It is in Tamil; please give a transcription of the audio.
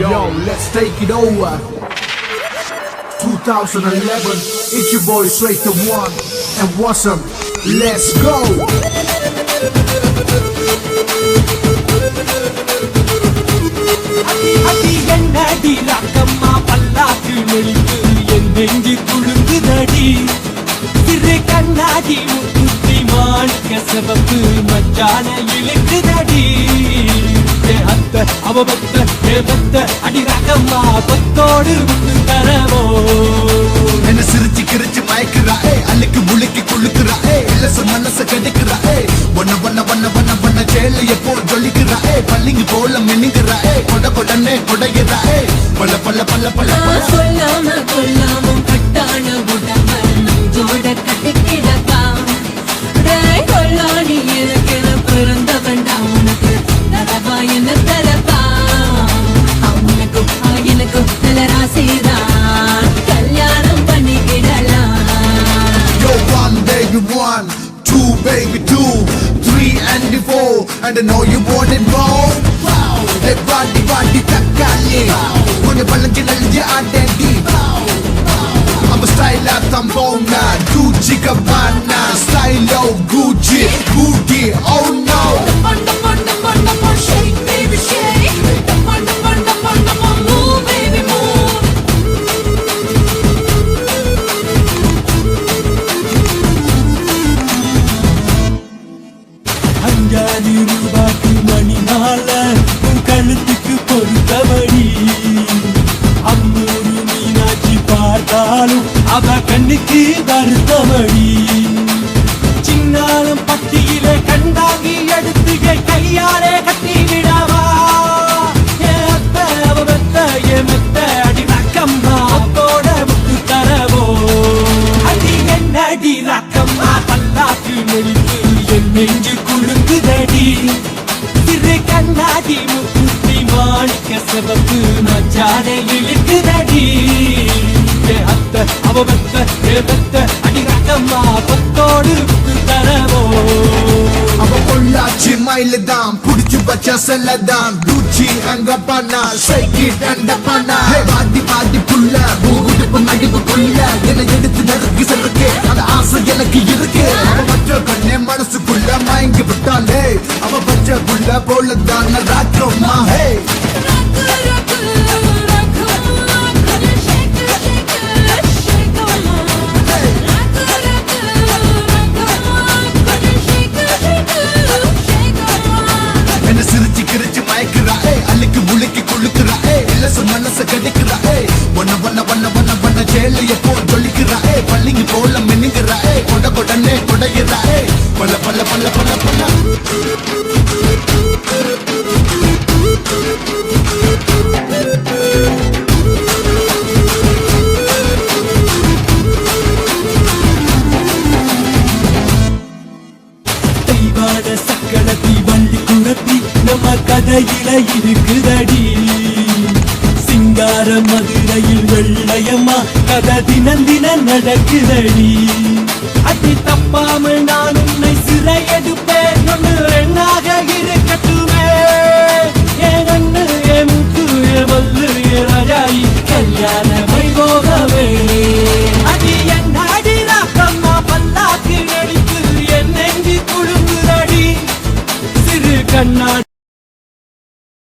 Yo, let's take it over. 2011, it's your boy Straight to One and Wasm. Let's go! நெஞ்சு குழுந்து தடி சிறு கண்ணாடி முத்துத்தி மாணிக்க சிவப்பு மச்சான இழுக்கு தடி அத்த அவ பத்த ஏ பத்த அடி ரக்கம்மா பத்தோடு முத்து தரவோ என்ன சிரிச்சு கிரிச்சு மயக்குறா ஏ அள்ளிக்கு முழுக்கி குளுக்குறா ஏ இலச மனச கெடுக்குறா ஏ ஒன்ன ஒன்ன ஒன்ன ஒன்ன ஒன்ன சேல எப்போ ஜொலிக்கிறா ஏ பள்ளிங்க போல மின்னுகிறா ஏ கொட கொடனே கொடைகிறா ஏ பல்ல பல்ல பல்ல பல்ல நான் பல்ல சொல்லாம you one, two, baby two, three and four, and I know you want it more. Wow, They party party takkaali, kone palangi nalje atendi. I'm a style at tambona, Gucci Gabbana, style. அஞ்சாதி ரூபாய்க்கு மணி மால உன் கழுத்துக்கு பொறுத்தபடி அம்மூரு மீனாட்சி பார்த்தாலும் அவ கண்ணுக்கு வருத்தபடி. சின்னாலும் பட்டியில கண்டாங்கி எடுத்து என் கையாலே கட்டி விடவா. ஏ அத்த அவ மெத்த ஏ மெத்த அடி ரக்கம்மா அத்தோட முத்து தரவோ. அடி என்னடி ரக்கம்மா பல்லாக்கு நெளித்து என் நெஞ்சு சிவப்பு மச்சானை இழுக்குதடி. ஏ அத்த அவ மெத்த ஏ மெத்த அடி பத்தோடு தரவோ. அவ பொள்ளாச்சி மயில தான் புடிச்சு பச்ச செல்ல தான் குச்சி அங்க பண்ணா சைக்கிட் அண்ட பண்ணா. பாட்டி பாட்டி புள்ள பூகுடுப்பு மடிப்புக்குள்ள என்னை எடுத்து நறுக்கி செல்லுக்கு அந்த ஆசை எனக்கு இருக்கு. அவ மற்ற கண்ணே மனசுக்குள்ள மயங்கி விட்டாலே அவ பச்சை புள்ள போல தான் ராத்திரமா ஹே. என்ன சிரிச்சு கிரிச்சு பள்ளிங்க போல மின்னுகிறா கொட கொடனே கொடைகிறா ஏ பல்ல பல்ல பல்ல பல்ல பல்ல தெய்வான சக்கரத்தி வள்ளி குணத்தி நம்ம கதையில இருக்குதடி. சிங்கார மதுரையில் வெள்ளையம்மா கதை தினம் தினம் நடக்குதடி. அடி தப்பாமல் நான் உன்னை சிறை எடுப்பேன்.